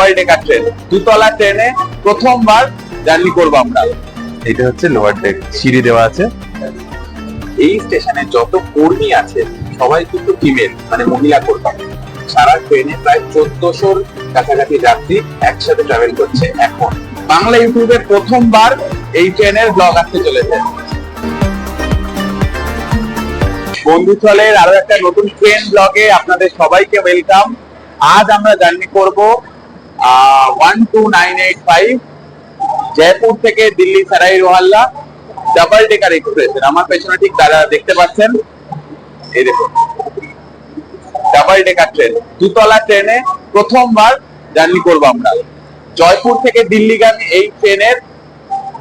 Double decker train দুতলা ট্রেনে প্রথমবার জার্নি করব আমরা। এটা হচ্ছে লোয়ার ডেক সিঁড়ি দেওয়া আছে। এই স্টেশনে যত কর্মী আছে সবাই কিন্তু ফিমেল মানে মহিলা কর্মী। সারা ট্রেনে প্রায় চোদ্দশোর কাছাকাছি যাত্রী একসাথে ট্রাভেল করছে এখন। বাংলা ইউটিউবে প্রথমবার এই ট্রেনের ব্লগ আসতে চলেছে। বন্ধুচলের আরও একটা নতুন ট্রেন ব্লগে আপনাদের সবাইকে ওয়েলকাম আজ আমরা জার্নি করব one two nine eight five Jaipur থেকে দিল্লি সারাই রোহাল্লা ডাবল ডেকার এক্সপ্রেস আমার পেছনে ঠিক তারা দেখতে পাচ্ছেন। এই দেখুন। ডাবল ডেকার ট্রেন দুতলা ট্রেনে প্রথমবার জার্নি করব আমরা। জয়পুর থেকে দিল্লিগামী এই ট্রেনের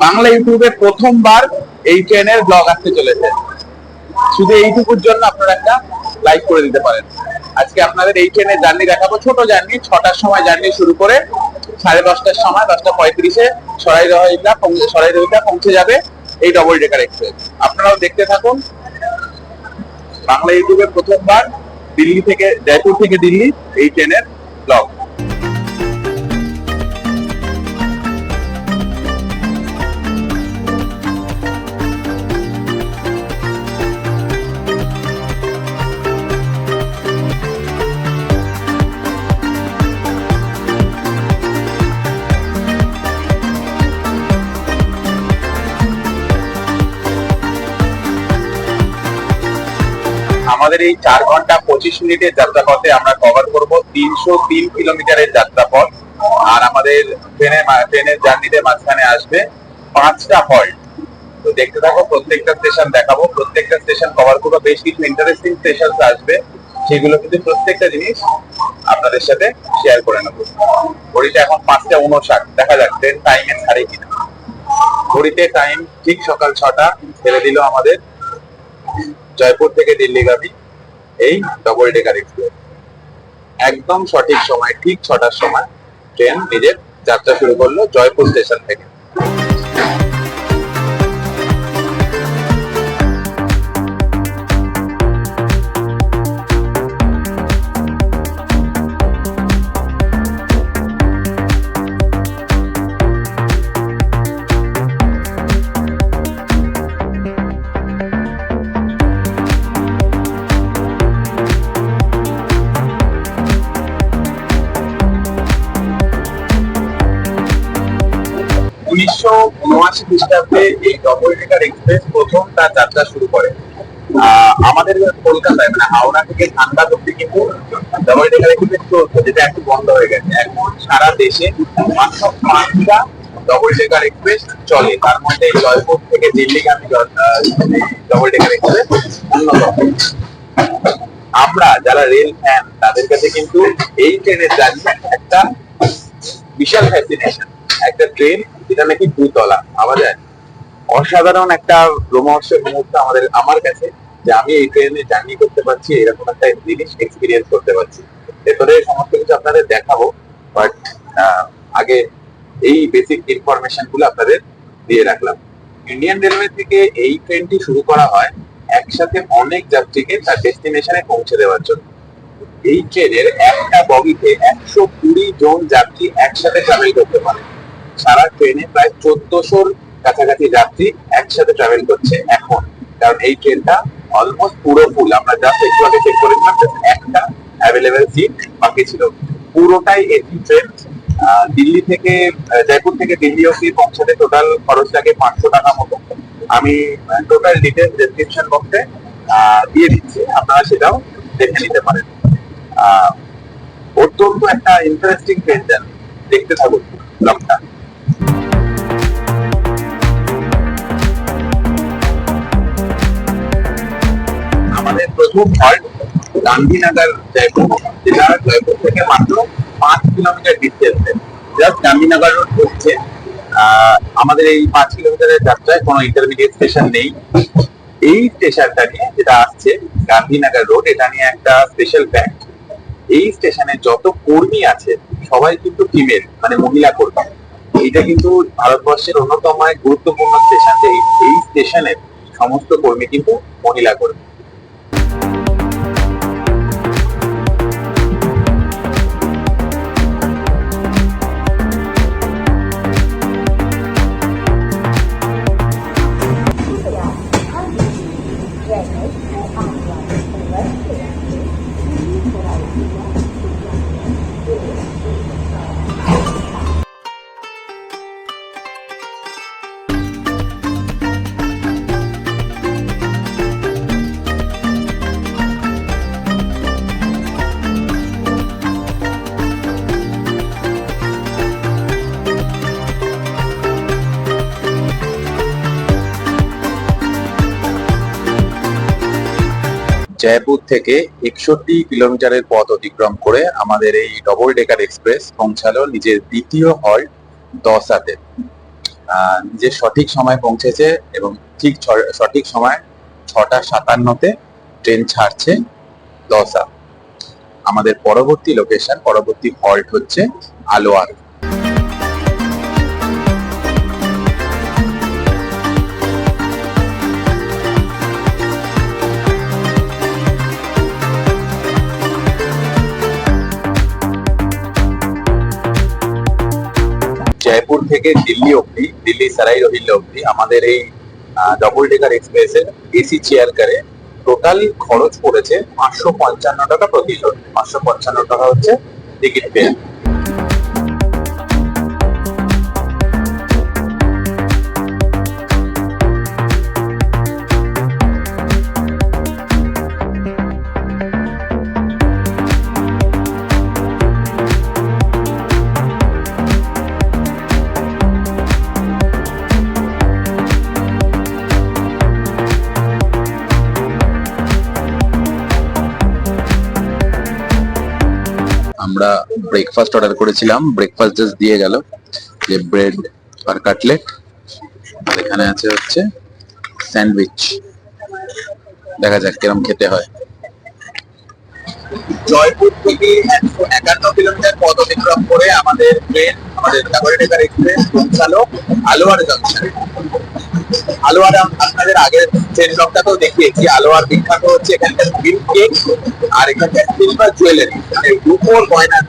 বাংলা ইউটিউবে প্রথমবার এই ট্রেনের ব্লগ আসতে চলেছে। শুধু এইটুকুর জন্য আপনারা একটা লাইক করে দিতে পারেন। আজকে আপনাদের এই ট্রেনের জার্নি দেখাবো। ছোট জার্নি ছটার সময় জার্নি শুরু করে সাড়ে দশটার সময়, দশটা পঁয়ত্রিশে সরাই রহিতা পৌঁছে যাবে এই ডবল ডেকার এক্সপ্রেস আপনারাও দেখতে থাকুন। বাংলা ইউটিউবে প্রথমবার দিল্লি থেকে, জয়পুর থেকে দিল্লি এই ট্রেনের ব্লগ আমাদের এই চার ঘণ্টা পঁচিশ মিনিটের যাত্রাপথে আমরা কভার করব তিনশো তিন কিলোমিটারের যাত্রাপথ। আর আমাদের ট্রেনের ট্রেনের জার্নিতে মাঝখানে আসবে পাঁচটা হল্ট তো দেখতে থাকো, প্রত্যেকটা স্টেশন দেখাবো। প্রত্যেকটা স্টেশন কভার করব। বেশ কিছু ইন্টারেস্টিং স্টেশন আসবে। সেগুলো কিন্তু প্রত্যেকটা জিনিস আপনাদের সাথে শেয়ার করে নেব। ঘড়িতে এখন পাঁচটা উনষাট দেখা যাক, ট্রেন টাইমে ছাড়ে কিনা। ঘড়িতে টাইম ঠিক সকাল ছটা। ছেড়ে দিল আমাদের জয়পুর থেকে দিল্লিগামী এই ডবল ডেকার এক্সপ্রেস একদম সঠিক সময়, ঠিক ছটার সময় ট্রেন নিজের যাত্রা শুরু করল জয়পুর স্টেশন থেকে। উনআশি খ্রিস্টাব্দে এই ডবল ডেকার এক্সপ্রেস প্রথম তার যাত্রা শুরু করে। আমাদের কলকাতায় মানে হাওড়া থেকে ধানবাদ অব্দি কিন্তু ডবল ডেকার এক্সপ্রেস চলতো যেটা একটু বন্ধ হয়ে গেছে। এখন সারা দেশে পাঁচটা ডবল ডেকার এক্সপ্রেস চলে। তার মধ্যে জয়পুর থেকে দিল্লিগামী ডবল ডেকার এক্সপ্রেস অন্যতম। আমরা যারা রেল ফ্যান তাদের কাছে কিন্তু এই ট্রেনের জার্নি একটা বিশাল ফ্যাসিনেশন একটা ট্রেন যেটা নাকি দুতলা আবার অসাধারণ একটা রোমহর্ষক মুহূর্ত আমাদের, আমার কাছে, যে আমি এই ট্রেনে জার্নি করতে পারছি, এরকম একটা জিনিস এক্সপিরিয়েন্স করতে পারছি। ভেতরে সমস্ত কিছু আপনাদের দেখাবো বাট আগে এই বেসিক ইনফরমেশনগুলো আপনাদের দিয়ে রাখলাম। ইন্ডিয়ান রেলওয়ে থেকে এই ট্রেনটি শুরু করা হয় একসাথে অনেক যাত্রীকে তার ডেস্টিনেশনে পৌঁছে দেওয়ার জন্য। এই ট্রেনের একটা বগিতে একশো কুড়ি জন যাত্রী একসাথে ট্রাভেল করতে পারে। সারা ট্রেনে প্রায় চোদ্দশোর কাছাকাছি যাত্রী একসাথে ট্রাভেল করছে এখন। কারণ এই ট্রেনটা অলমোস্ট পুরো ফুল আমরা জাস্ট একটু আগে চেক করেছিলাম একটা অ্যাভেলেবেল সিট বাকি ছিল। পুরোটাই এসি ট্রেন দিল্লি থেকে জয়পুর থেকে দিল্লি অব্দি পৌঁছাতে টোটাল খরচ লাগে পাঁচশো টাকা মতো। আমি টোটাল ডিটেলস ডেসক্রিপশন বক্সে দিয়ে দিচ্ছি। আপনারা সেটাও দেখে নিতে পারেন। অত্যন্ত একটা ইন্টারেস্টিং ট্রেন দেখতে থাকুন ব্লগটা প্রথম হল্ট গান্ধীনগর জয়পুর যেটা জয়পুর থেকে মাত্র পাঁচ কিলোমিটার ডিস্টেন্সে জাস্ট গান্ধীনগর রোড হচ্ছে। আমাদের এই পাঁচ কিলোমিটারের যাত্রায় কোনো ইন্টারমিডিয়েট স্টেশন নেই। এই স্টেশনটা নিয়ে যেটা আসছে, গান্ধীনগর রোড এটা নিয়ে একটা স্পেশাল ফ্যাক্ট এই স্টেশনে যত কর্মী আছে, সবাই কিন্তু ফিমেল মানে মহিলা কর্মী। এইটা কিন্তু ভারতবর্ষের অন্যতম এক গুরুত্বপূর্ণ স্টেশন এই স্টেশনের সমস্ত কর্মী কিন্তু মহিলা কর্মী। জয়পুর থেকে একষট্টি কিলোমিটারের পথ অতিক্রম করে আমাদের এই ডবল ডেকার এক্সপ্রেস পৌঁছালো নিজের দ্বিতীয় হল্ট দশাতে। নিজের সঠিক সময় পৌঁছেছে এবং ঠিক সঠিক সময় ছটা সাতান্নতে ট্রেন ছাড়ছে দশা। আমাদের পরবর্তী লোকেশন পরবর্তী হল্ট হচ্ছে আলোয়ার। থেকে দিল্লি অবধি, দিল্লি সারাই রহিল্লা অবধি আমাদের এই ডবল ডেকার এক্সপ্রেসের এসি চেয়ার কারে টোটাল খরচ পড়েছে পাঁচশো পঞ্চান্ন টাকা প্রতিজন পাঁচশো পঞ্চান্ন টাকা হচ্ছে টিকিট ফেয়ার ব্রেকফাস্ট অর্ডার করেছিলাম ব্রেকফাস্ট জাস্ট দিয়ে গেল, যে ব্রেড আর কাটলেট আর এখানে আছে হচ্ছে স্যান্ডউইচ দেখা যাক কিরম খেতে হয়। জয়পুর থেকে একশো একান্ন কিলোমিটার পথ অতিক্রম করে আমাদের ট্রেন আমাদের ডেকার এক্সপ্রেস পৌঁছালো আলোয়ার জংশনে আলোয়ার আপনাদের আগের ট্রেন ব্লকটাতেও দেখিয়েছি। আলোয়ার বিখ্যাত হচ্ছে এখানকার কেক আর এখানকার সিলভার জুয়েলারি মানে রূপোর গয়নার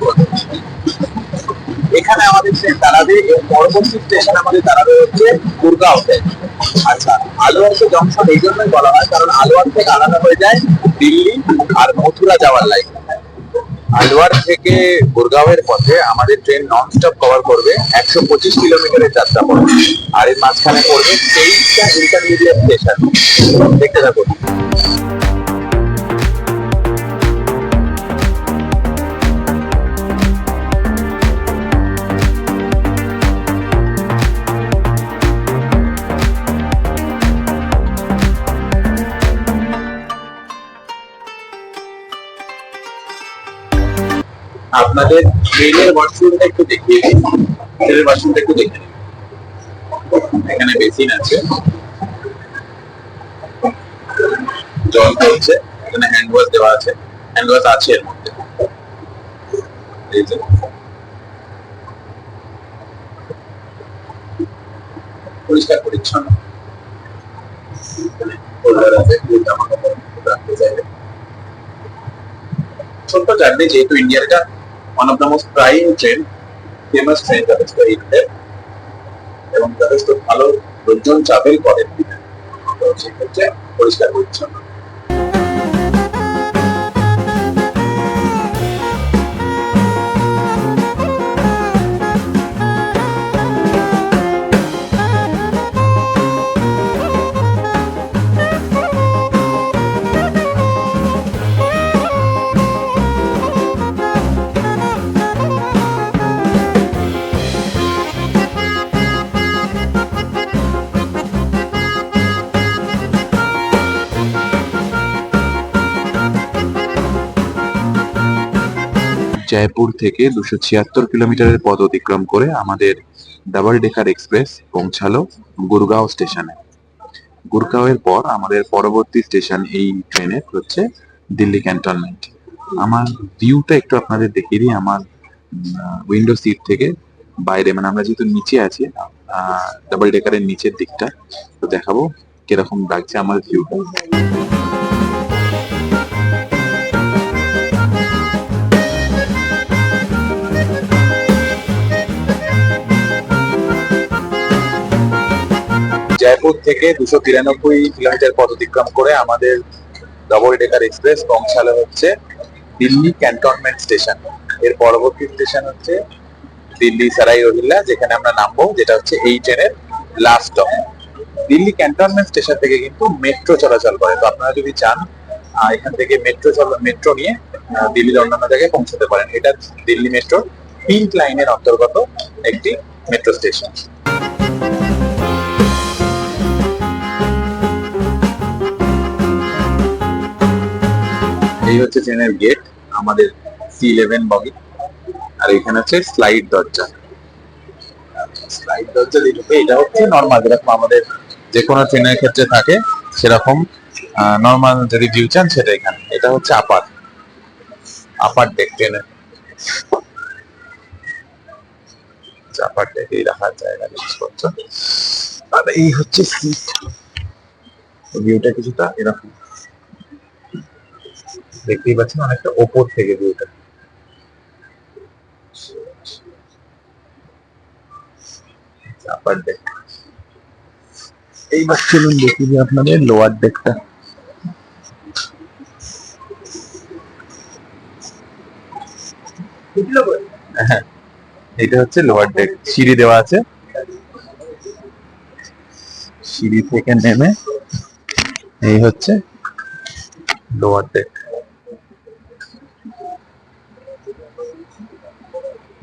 এখানে আমাদের ট্রেন দাঁড়াবে পরবর্তী স্টেশন আমাদের দাঁড়াবে হচ্ছে গুরগাঁওতে আচ্ছা আলোয়ার তো জংশন, এই জন্যই বলা হয়, কারণ আলোয়ার থেকে আলাদা হয়ে যায় দিল্লি আর মথুরা যাওয়ার লাইন আলোয়ার থেকে গুরগাঁওয়ের পথে আমাদের ট্রেন নন স্টপ কভার করবে একশো পঁচিশ কিলোমিটারের যাত্রা পড়বে আর এর মাঝখানে পড়বে তেইশটা ইন্টারমিডিয়েট স্টেশন দেখতে থাকুন। আপনাদের ট্রেনের ওয়াশরুমটা একটু দেখিয়ে দিই। ট্রেনের ওয়াশরুমটা একটু দেখে নিন এখানে বেসিন আছে। জল পড়ছে এখানে হ্যান্ড ওয়াশ দেওয়া আছে। হ্যান্ড ওয়াশ আছে এর মধ্যে। এই যে। পরিষ্কার, পরিচ্ছন্ন। ছোট্ট জার্নি যেহেতু ইন্ডিয়ার one of the most prime train famous train যথেষ্ট এই এবং যথেষ্ট ভালো লোকজন ট্রাভেল করেন তো সেক্ষেত্রে পরিষ্কার পরিচ্ছন্ন। জয়পুর থেকে দুশো ছিয়াত্তর কিলোমিটারের পথ অতিক্রম করে আমাদের ডাবল ডেকার এক্সপ্রেস পৌঁছালো গুরগাঁও স্টেশনে। গুরগাঁওয়ের পর আমাদের পরবর্তী স্টেশন এই ট্রেনের হচ্ছে দিল্লি ক্যান্টনমেন্ট আমার ভিউটা একটু আপনাদের দেখিয়ে দিই, আমার উইন্ডো সিট থেকে বাইরে মানে আমরা যেহেতু নিচে আছি ডাবল ডেকারের নিচের দিকটা, তো দেখাবো কীরকম লাগছে আমার ভিউটা জয়পুর থেকে দুশো তিরানব্বই কিলোমিটার পথ অতিক্রম করে আমাদের ডবল ডেকার এক্সপ্রেস পৌঁছালো হচ্ছে দিল্লি ক্যান্টনমেন্ট স্টেশনের পরবর্তী স্টেশন হচ্ছে দিল্লি সারাই রহিল্লা, যেখানে আমরা নামবো, যেটা হচ্ছে এই ট্রেনের last stop Delhi cantonment station থেকে কিন্তু মেট্রো চলাচল করে। তো আপনারা যদি চান এখান থেকে মেট্রো চল মেট্রো নিয়ে দিল্লির অন্যান্য জায়গায় পৌঁছতে পারেন। এটা দিল্লি মেট্রোর পিঙ্ক লাইনের অন্তর্গত একটি মেট্রো স্টেশন এই হচ্ছে ট্রেনের গেট আমাদের সি ইলেভেন বগি আর এখানে হচ্ছে স্লাইড দরজা। স্লাইড দরজা দিয়ে এটা হচ্ছে নর্মাল যেরকম আমাদের যে কোনো ট্রেনের ক্ষেত্রে থাকে, সেরকম নর্মাল যদি ভিউ চান সেটা এখানে। এটা হচ্ছে আপার আপার ডেক ট্রেনের আপার ডেকেই রাখার জায়গা জিনিসপত্র। আর এই হচ্ছে সিট ভিউটা কিছুটা এরকম। দেখতেই পাচ্ছেন অনেকটা ওপর থেকে ভিউটা আপার এইবার চলুন দেখি যে আপনাদের লোয়ার ডেকটা হ্যাঁ এটা হচ্ছে লোয়ার ডেক সিঁড়ি দেওয়া আছে। সিঁড়ি থেকে নেমে এই হচ্ছে লোয়ার ডেক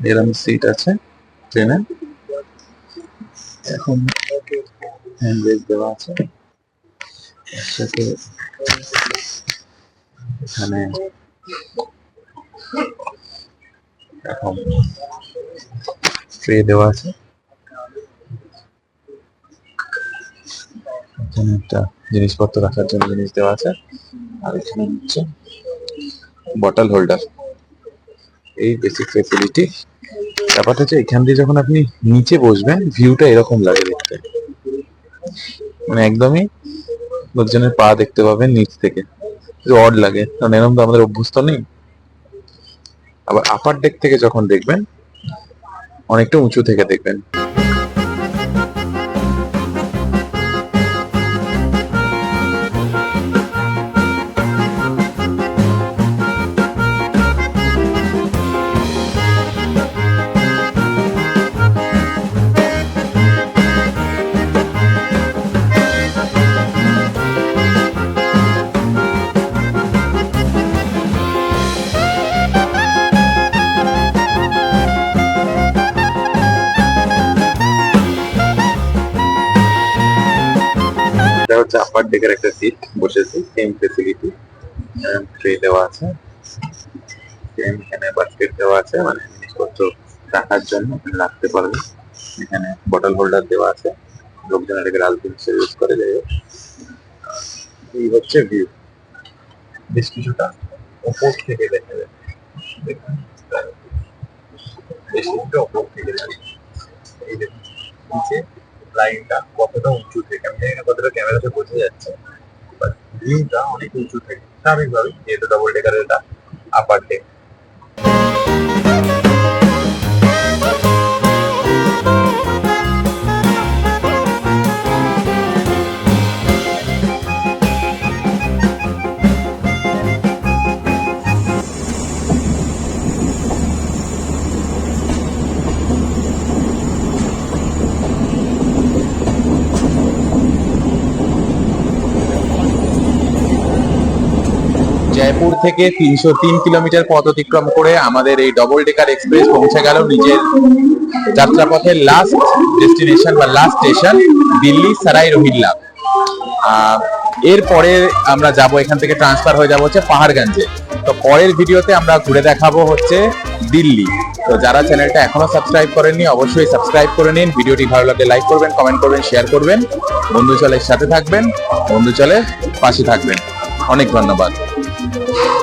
এরকম সিট আছে, ট্রেনে। এখন হ্যান্ড ব্রেক দেওয়া আছে। সাথে এখানে এখন ট্রে দেওয়া আছে। এখানে একটা জিনিসপত্র রাখার জন্য জিনিস দেওয়া আছে। আর এখানে হচ্ছে বটল হোল্ডার এই বেসিক ফেসিলিটি ব্যাপার হচ্ছে এখান দিয়ে যখন আপনি নিচে বসবেন ভিউটা এরকম লাগে দেখতে। মানে একদমই লোকজনের পা দেখতে পাবেন নিচ থেকে। অড লাগে, কারণ এরকম তো আমাদের অভ্যস্ত নেই। আবার আপার ডেক থেকে যখন দেখবেন, অনেকটা উঁচু থেকে দেখবেন। এটা হচ্ছে ডেকের একটা সিট বসেছি সেম ফেসিলিটি ট্রে দেওয়া আছে সেম এখানে বাস্কেট দেওয়া আছে মানে জিনিসপত্র রাখার জন্য রাখতে পারবেন। এখানে বটল হোল্ডার দেওয়া আছে, লোকজন এটাকে রাজদিন হিসেবে ইউজ করে, যাই। এই হচ্ছে ভিউ বেশ কিছুটা ওপর থেকে দেখা যায়। বেশ কিছুটা ওপর থেকে যায়। এই দেখুন, নিচে লাইনটা কতটা উঁচু থেকে আমি জানি না কতটা ক্যামেরাতে বোঝা যাচ্ছে বাট ভিউটা অনেক উঁচু থেকে স্বাভাবিকভাবে যেহেতু ডবল ডেকারের এটা আপার ডেক জয়পুর থেকে তিনশো তিন কিলোমিটার পথ অতিক্রম করে আমাদের এই ডবল ডেকার এক্সপ্রেস পৌঁছে গেল নিজের যাত্রাপথের লাস্ট ডেস্টিনেশন বা লাস্ট স্টেশন দিল্লি সারাই রোহিল্লা। এরপরে আমরা যাব, এখান থেকে ট্রান্সফার হয়ে যাব হচ্ছে পাহাড়গঞ্জে। তো পরের ভিডিওতে আমরা ঘুরে দেখাবো হচ্ছে দিল্লি। তো যারা চ্যানেলটা এখনও সাবস্ক্রাইব করেননি, অবশ্যই সাবস্ক্রাইব করে নিন। ভিডিওটি ভালো লাগলে লাইক করবেন কমেন্ট করবেন শেয়ার করবেন। বন্ধু চলের সাথে থাকবেন বন্ধু চলে পাশে থাকবেন। অনেক ধন্যবাদ। Música